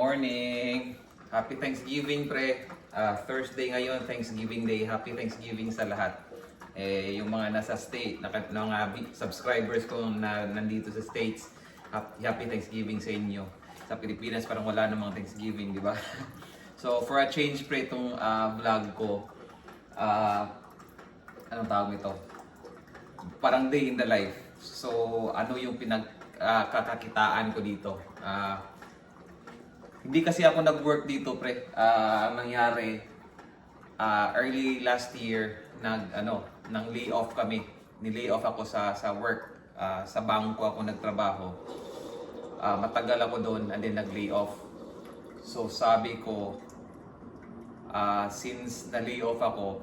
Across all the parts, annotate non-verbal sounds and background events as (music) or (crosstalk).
Morning. Happy Thanksgiving, pre. Ah, Thursday ngayon, Thanksgiving Day. Happy Thanksgiving sa lahat. Eh, yung mga nasa state, naka, mga subscribers ko na nandito sa States, hap- happy Thanksgiving sa inyo. Sa Pilipinas, parang wala namang Thanksgiving, di ba? (laughs) so, for a change, pre, itong ah, vlog ko, ah, anong tawag nito? Parang day in the life. So, ano yung pinagkakakitaan ko dito? Ah, hindi kasi ako nag-work dito, pre. Ah, ang nangyari, ah, early last year, nag, ano, nang lay off kami. Ni-lay off ako sa, sa work. Ah, sa bangko ako nagtrabaho. Ah, matagal ako doon and then nag-lay off. So sabi ko, ah, since na-lay off ako,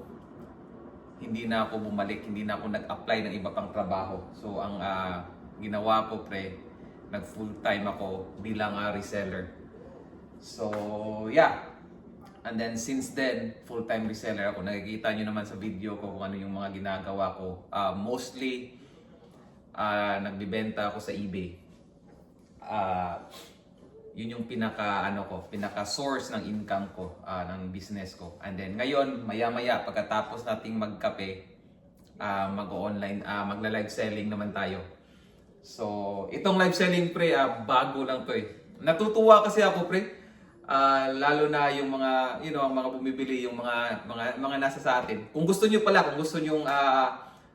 hindi na ako bumalik, hindi na ako nag-apply ng iba pang trabaho. So ang ah, ginawa ko pre, nag full time ako bilang ah, reseller. So yeah. And then since then, full-time reseller ako. Nakikita nyo naman sa video ko kung ano yung mga ginagawa ko. Ah, mostly, ah, nagbibenta ako sa eBay. Ah, yun yung pinaka ano ko, pinaka source ng income ko, ah, ng business ko. And then ngayon, maya-maya pagkatapos nating magkape, ah, mag-online, ah, magla-live selling naman tayo. So, itong live selling pre, ah, bago lang to eh. Natutuwa kasi ako pre. Ah, lalo na yung mga, you know, mga bumibili, yung mga mga mga nasa sa atin. Kung gusto niyo pala, kung gusto niyo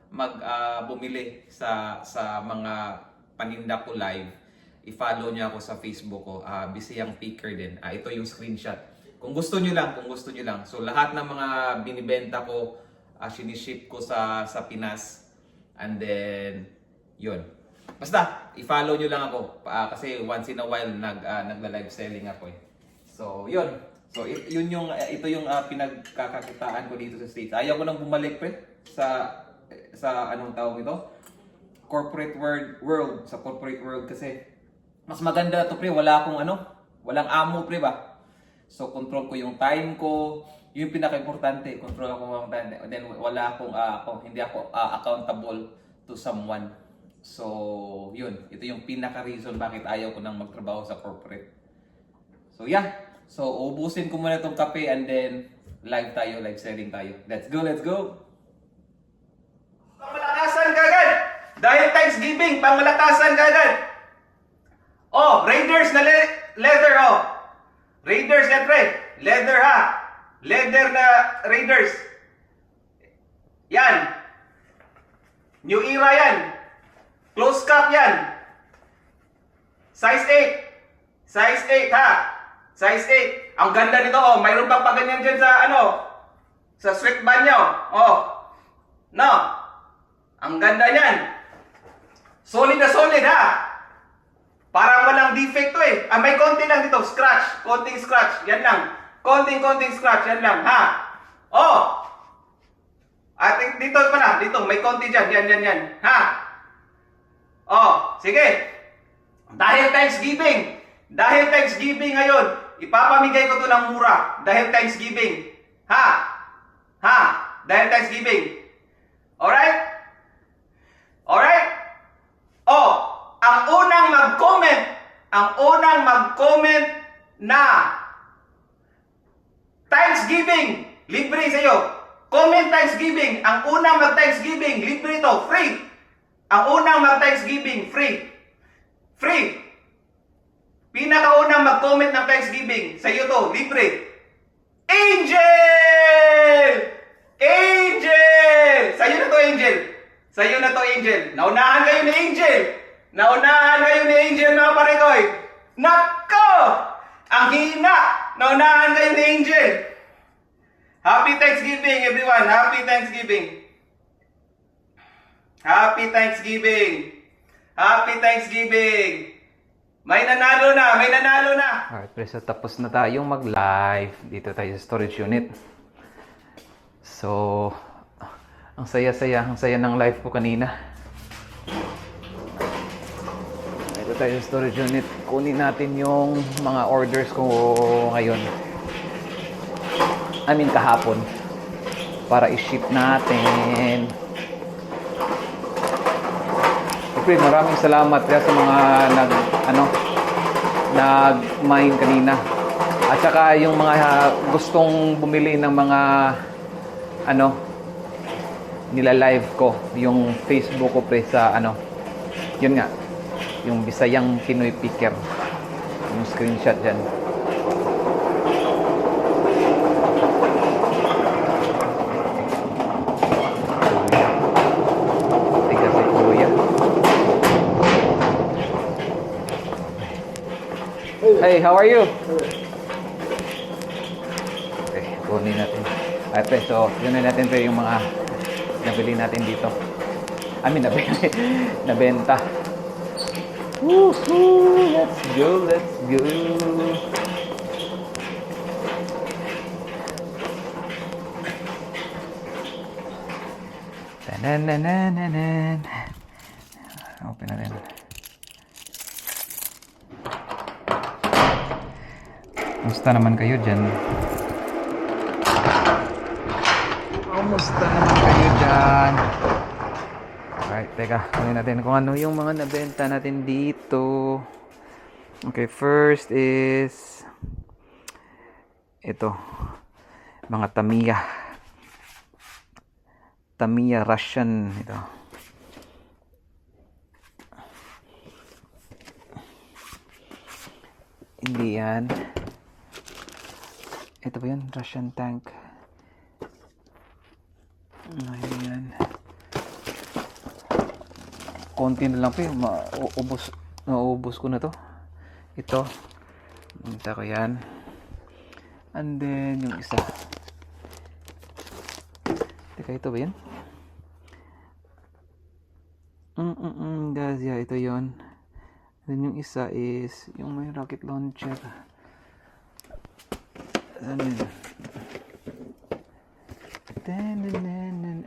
mag ah, bumili sa sa mga paninda ko live, i-follow niyo ako sa Facebook ko, ah Bisayang Picker din. Ah, ito yung screenshot. Kung gusto niyo lang, kung gusto niyo lang. So lahat ng mga binibenta ko, uh, siniship ko sa sa Pinas. And then, yun. Basta, i-follow nyo lang ako. Ah, kasi once in a while, nag, ah, nagla-live selling ako eh. So, yun. So, yun yung, ah, ito yung ah, pinagkakakitaan ko dito sa States. Ayaw ko nang bumalik pre sa, sa anong tawag ito? Corporate world, world. Sa corporate world kasi, mas maganda to pre. Wala akong ano, walang amo pre ba? So, control ko yung time ko. Yung pinaka-importante, control ako ng time. Then, wala akong, ah, ako, hindi ako ah, accountable to someone. So, yun. Ito yung pinaka-reason bakit ayaw ko nang magtrabaho sa corporate. So, yeah. So, ubusin ko muna itong kape and then live tayo, live selling tayo. Let's go, let's go! Pamalakasan kagad! Dahil Thanksgiving, pamalakasan kagad! Oh, Raiders na le- leather, oh! Raiders, syempre. Leather, ha? Leather na Raiders. Yan. New era yan. Close cup yan. Size 8. Size 8 ha. Size 8. Ang ganda nito oh. Mayroon pang paganyan dyan sa ano. Sa sweatband nyo. Oh. No. Ang ganda niyan. Solid na solid ha. Parang walang defect to eh. Ah, may konti lang dito. Scratch. Konting scratch. Yan lang. Konting-konting scratch. Yan lang. Ha? Oh. At dito pala. Dito. May konti dyan. Yan, yan, yan. Ha? Oh. Sige. Dahil Thanksgiving. Dahil Thanksgiving ngayon. Ipapamigay ko to ng mura. Dahil Thanksgiving. Ha? Ha? Dahil Thanksgiving. Alright? Alright? Oh, ang unang mag-comment, ang unang mag-comment na Thanksgiving, libre sa iyo. Comment Thanksgiving, ang unang mag-Thanksgiving, libre to, free. Ang unang mag-Thanksgiving, free. Free. Pinakaunang mag-comment ng Thanksgiving, sa to, libre. Angel! Angel! Sa'yo na to, Angel. Sa'yo na to, Angel. Naunahan kayo ni Angel. Naunahan kayo ni Angel, mga parekoy. Nako! Ang hina! Naunahan kayo ni Angel. Happy Thanksgiving, everyone. Happy Thanksgiving. Happy Thanksgiving. Happy Thanksgiving. May nanalo na, may nanalo na. Alright, pre, so tapos na tayong mag-live. Dito tayo sa storage unit. So, ang saya-saya, ang saya ng live ko kanina. Dito tayo sa storage unit. Kunin natin yung mga orders ko ngayon. I mean, kahapon. Para i-ship natin. Pre, maraming salamat kaya sa mga nag, ano, nag-mine kanina. At saka yung mga gustong bumili ng mga ano nila live ko yung Facebook ko pre sa ano yun nga yung Bisayang Pinoy Picker yung screenshot dyan Hey, how are you? Okay, kunin natin. Pre, so, na natin pre yung mga nabili natin dito. I mean, nabili, (laughs) nabenta. Woohoo! Let's go, let's go. Tananananan. Open natin. Kumusta naman kayo dyan? Kumusta naman kayo dyan? Alright, teka. Kunin natin kung ano yung mga nabenta natin dito. Okay, first is ito. Mga Tamiya. Tamiya Russian ito. Hindi yan. Ito ba yan? Russian tank. Hindi yan? Konti na lang pa yung maubos. Nauubos ko na to. Ito. Minta ko yan. And then, yung isa. Teka, ito ba yan? Mm-mm-mm, guys, yeah, ito yon. Then yung isa is yung may rocket launcher. Ano yun?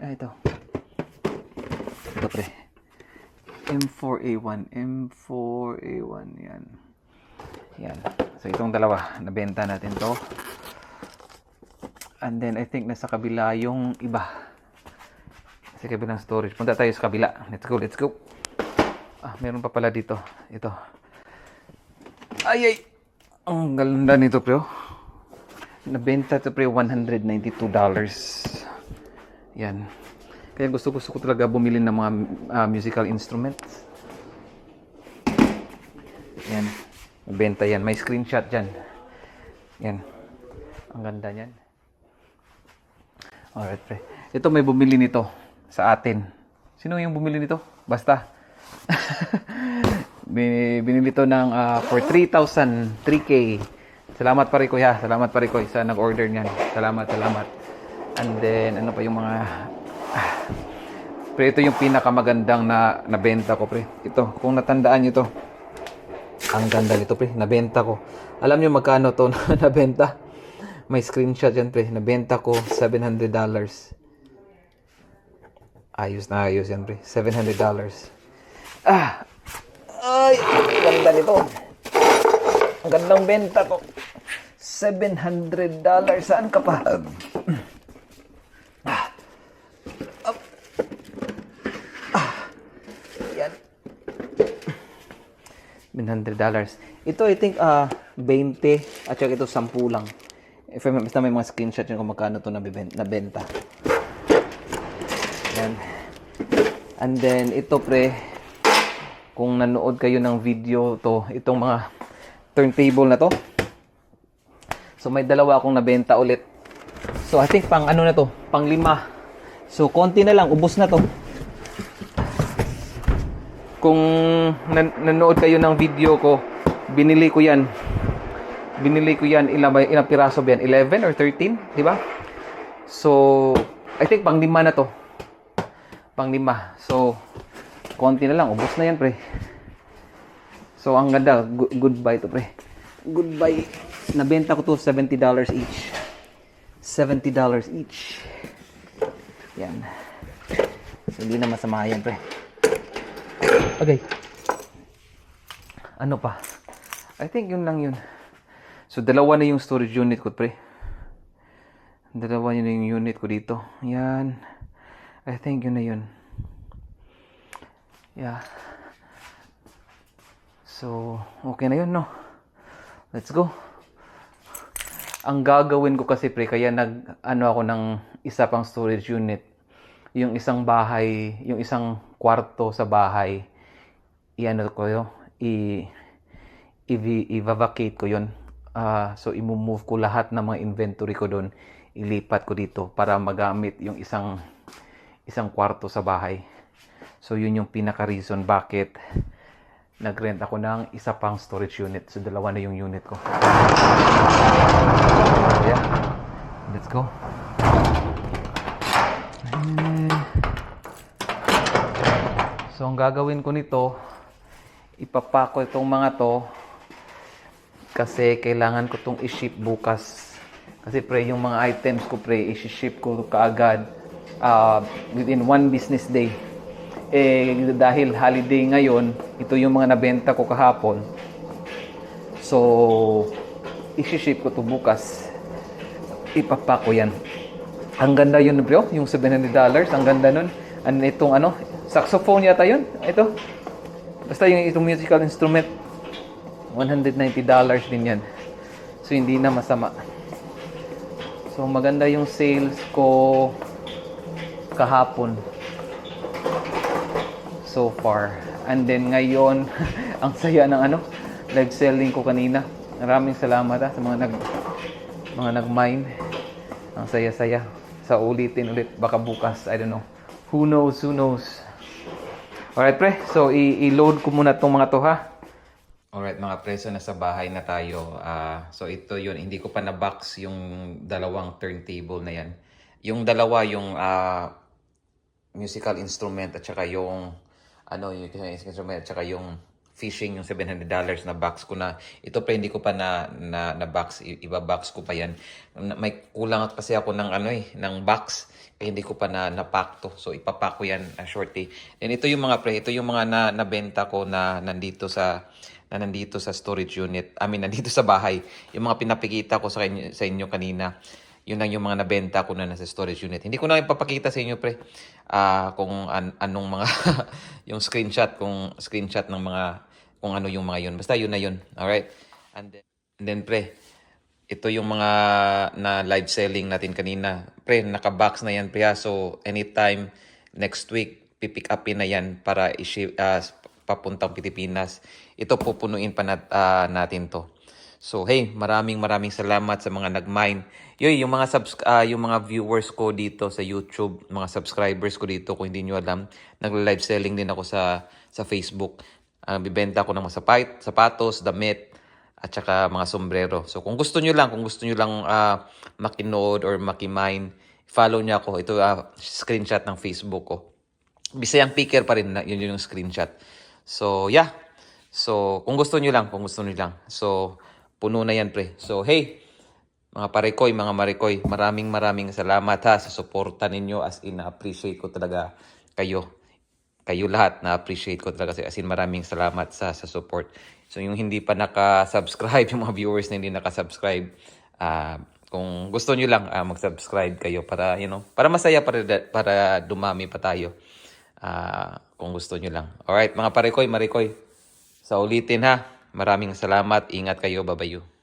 Ah, ito. Ito pre. M4A1. M4A1. Yan. Yan. So, itong dalawa. Nabenta natin to. And then, I think nasa kabila yung iba. Sa kabilang storage. Punta tayo sa kabila. Let's go, let's go. Ah, meron pa pala dito. Ito. Ay, ay. Ang ganda nito, pre. oh. Nabenta ito, pre. $192. Yan. Kaya gusto gusto ko talaga bumili ng mga ah, musical instruments. Yan. Nabenta yan. May screenshot dyan. Yan. Ang ganda niyan. Alright, pre. Ito may bumili nito sa atin. Sino yung bumili nito? Basta. (laughs) Bin- Binili to ng ah, for 3,000, 3K. Salamat pa kuya. Salamat pa ko sa nag-order niyan. Salamat, salamat. And then, ano pa yung mga... Ah. Ito yung pinakamagandang na nabenta ko, pre. Ito, kung natandaan nyo to. Ang ganda nito, pre. Nabenta ko. Alam nyo magkano to (laughs) na nabenta? May screenshot yan, pre. Nabenta ko $700. Ayos na ayos yan, pre. $700. Ah! Ay! Ganda nito. Ang gandang benta ko. $700. Saan ka pa? Ah. Up. Ah. Yan. $700. Ito, I think, ah, 20. At saka ito, 10 lang. If I, basta may mga screenshot yun kung magkano ito nabenta. Yan. And then, ito pre, kung nanood kayo ng video to, itong mga turntable na to. So, may dalawa akong nabenta ulit. So, I think pang ano na to, pang lima. So, konti na lang, ubos na to. Kung nan- nanood kayo ng video ko, binili ko yan. Binili ko yan, ilang, ilang piraso ba yan? 11 or 13, di ba? So, I think pang lima na to. Pang lima. So, konti na lang. Ubus na yan, pre. So, ang ganda. Gu- goodbye to, pre. Goodbye. Nabenta ko to $70 each. $70 each. Yan. So, hindi na masama yan, pre. Okay. Ano pa? I think yun lang yun. So, dalawa na yung storage unit ko, pre. Dalawa yun na yung unit ko dito. Yan. I think yun na yun. Yeah. So, okay na yun, no? Let's go. Ang gagawin ko kasi pre, kaya nag ano ako ng isa pang storage unit. Yung isang bahay, yung isang kwarto sa bahay, i-ano ko yun, i, i-vacate ko yun. Ah, so, i-move ko lahat ng mga inventory ko doon, ilipat ko dito para magamit yung isang isang kwarto sa bahay. So, yun yung pinaka-reason bakit nag-rent ako ng isa pang storage unit. So, dalawa na yung unit ko. Yeah. Let's go. So, ang gagawin ko nito, ipapako itong mga to kasi kailangan ko itong i-ship bukas. Kasi pre, yung mga items ko pre, i-ship ko kaagad ah, within one business day. Eh, dahil holiday ngayon, ito yung mga nabenta ko kahapon. So, i-ship ko to bukas. Ipapako yan. Ang ganda yun, bro. Yung $700. Ang ganda nun. Ano itong ano? Saxophone yata yun. Ito. Basta yung itong musical instrument. $190 din yan. So, hindi na masama. So, maganda yung sales ko kahapon. So far. And then ngayon, (laughs) ang saya ng ano, live selling ko kanina. Maraming salamat ah, sa mga nag mga nag-mine. Ang saya-saya. Sa ulitin ulit. Baka bukas. I don't know. Who knows? Who knows? Alright, pre. So, i-load ko muna tong mga to, ha? Alright mga preso, nasa bahay na tayo. Ah, so ito yun, hindi ko pa na-box yung dalawang turntable na yan. Yung dalawa, yung ah, musical instrument at saka yung ano yung instrument at saka yung fishing yung $700 na box ko na ito pa hindi ko pa na na, na box iba box ko pa yan. May kulang kasi ako ng ano eh ng box kaya hindi ko pa na napack to. So ipapack ko yan uh, shortly. And ito yung mga pre ito yung mga na nabenta ko na nandito sa na nandito sa storage unit I mean nandito sa bahay. Yung mga pinapikita ko sa inyo, sa inyo kanina yun lang yung mga nabenta ko na nasa storage unit. Hindi ko na ipapakita sa inyo, pre, ah, kung an- anong mga, (laughs) yung screenshot, kung screenshot ng mga, kung ano yung mga yun. Basta yun na yun. Alright? And then, and then, pre, ito yung mga na live selling natin kanina. Pre, naka-box na yan, pre? So, anytime next week, pipick upin na yan para i-ship, ah, papuntang Pilipinas. Ito pupunuin pa nat, ah, natin to. So hey, maraming maraming salamat sa mga nag-mine. Yoy, yung mga subs ah, yung mga viewers ko dito sa YouTube, mga subscribers ko dito kung hindi niyo alam, nagla-live selling din ako sa sa Facebook. Ah, bibenta ako ng mga sapait, sapatos, damit, at saka mga sombrero. So kung gusto niyo lang, kung gusto niyo lang ah, makinood or makimine, follow niyo ako. Ito ah, screenshot ng Facebook ko. Bisayang picker pa rin, yun yung screenshot. So, yeah. So, kung gusto nyo lang, kung gusto nyo lang. So, puno na yan, pre. So, hey, mga parekoy, mga marikoy, maraming maraming salamat ha sa suporta ninyo. As in, na-appreciate ko talaga kayo. Kayo lahat, na-appreciate ko talaga. As in, maraming salamat sa, sa support. So, yung hindi pa naka-subscribe, (laughs) yung mga viewers na hindi naka-subscribe, ah, kung gusto nyo lang, ah, mag-subscribe kayo para, you know, para masaya, para, para dumami pa tayo. Ah, kung gusto nyo lang. Alright, mga parekoy, marikoy. Sa ulitin ha. Maraming salamat. Ingat kayo. Babayu.